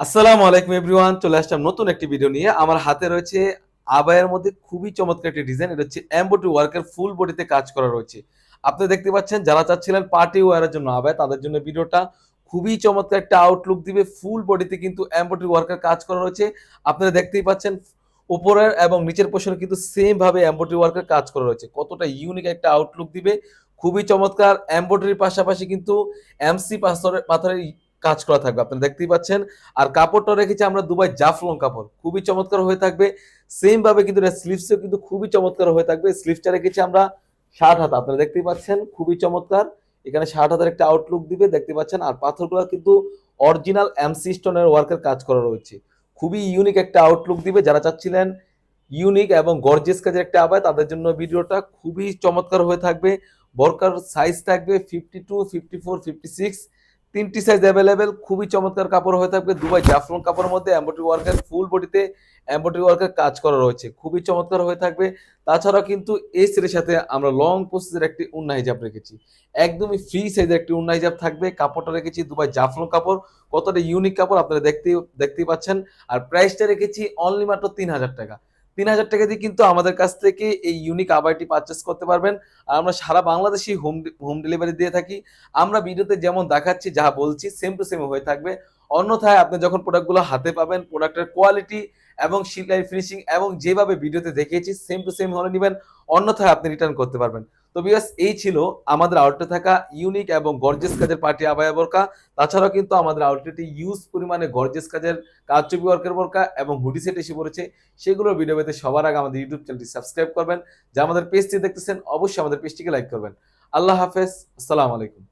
আসসালামু আলাইকুম এভরিওয়ান, চলে আসলাম নতুন একটি ভিডিও নিয়ে। আমার হাতে রয়েছে আবায়ের মধ্যে খুবই চমৎকার একটি ডিজাইন এটা হচ্ছে এমব্রয়ডারি ওয়ার্কের ফুল বডিতে কাজ করা রয়েছে। আপনি দেখতে পাচ্ছেন, যারা চাচ্ছিলেন পার্টি ওয়ারের জন্য আবায়, তাদের জন্য ভিডিওটা খুবই চমৎকার একটা আউটলুক দিবে। ফুল বডিতে কিন্তু এমব্রয়ডারি ওয়ার্কের কাজ করা রয়েছে। আপনারা দেখতেই পাচ্ছেন, উপরের এবং নিচের পোর্শনে কিন্তু সেম ভাবে এমব্রয়ডারি ওয়ার্কের কাজ করা রয়েছে। কতটা ইউনিক একটা আউটলুক দিবে। খুবই চমৎকার এমব্রয়ডারির পাশাপাশি কিন্তু এমসি পাথরের পাথরের কাজ করা থাকবে। আপনারা দেখতেই পাচ্ছেন। আর কাপড়টা রেখেছি আমরা দুবাই জাফলং কাপড়। খুবই চমৎকার হয়ে থাকবে। সেম ভাবে কিন্তু স্লিভসও কিন্তু খুবই চমৎকার হয়ে থাকবে। স্লিভসটা রেখেছি আমরা ষাট হাত। আপনারা দেখতেই পাচ্ছেন, খুবই চমৎকার। এখানে ষাট হাতের একটা আউটলুক দিবে, দেখতে পাচ্ছেন। আর পাথরগুলো কিন্তু অরিজিনাল এমসি স্টোনের ওয়ার্কের কাজ করা রয়েছে। খুবই ইউনিক একটা আউটলুক দিবে। যারা চাচ্ছিলেন ইউনিক এবং গর্জিয়াস কাজের একটা আবায়, তাদের জন্য ভিডিওটা খুবই চমৎকার হয়ে থাকবে। বরকার সাইজ থাকবে fifty two fifty four fifty six তিনটি সাইজ অ্যাভেলেবেল খুবই চমৎকার কাপড় হয়ে থাকবে দুবাই জাফলন কাপড়ের মধ্যে এম্বয়ডারি ওয়ার্কের ফুল বডিতে এম্বয়ডারি ওয়ার্কের কাজ করা রয়েছে, খুবই চমৎকার হয়ে থাকবে। তাছাড়া কিন্তু এই সেটের সাথে আমরা লং প্রসেসের একটি উন্না হিজাব রেখেছি, একদমই ফ্রি সাইজের একটি উন্না হিজাব থাকবে, কাপড়টা রেখেছি দুবাই জাফলন কাপড়, কতটা ইউনিক কাপড় আপনারা দেখতেই দেখতেই পাচ্ছেন, আর প্রাইসটা রেখেছি অনলি মাত্র তিন হাজার টাকা। তিন হাজার টাকা দিয়ে কিন্তু আমাদের কাছ থেকে এই ইউনিক আবারটি পারচেস করতে পারবেন। আর আমরা সারা বাংলাদেশি হোম হোম ডেলিভারি দিয়ে থাকি। আমরা ভিডিওতে যেমন দেখাচ্ছি, যা বলছি সেম টু সেম হয়ে থাকবে। অন্যথায় আপনি যখন প্রোডাক্টগুলো হাতে পাবেন প্রোডাক্টের কোয়ালিটি এবং সিলাই ফিনিশিং এবং যেভাবে ভিডিওতে দেখিয়েছি সেম টু সেম হলে নেবেন। অন্যথায় আপনি রিটার্ন করতে পারবেন। তো বিয়াস এই ছিল আমাদের আউটলেটে থাকা ইউনিক এবং গর্জেস কাজের পার্টি আবায়া বোরকা। তাছাড়াও কিন্তু আমাদের আউটলেটে ইউজ পরিমাণে গর্জেস কাজের কারচুপি ওয়ার্কের বোরকা এবং হুডি সেট এসে পড়েছে। সেগুলোর ভিডিও পেতে সবার আগে আমাদের ইউটিউব চ্যানেলটি সাবস্ক্রাইব করবেন। যা আমাদের পেজটি দেখতেছেন, অবশ্যই আমাদের পেজটিকে লাইক করবেন। আল্লাহ হাফেজ, আসসালামু আলাইকুম।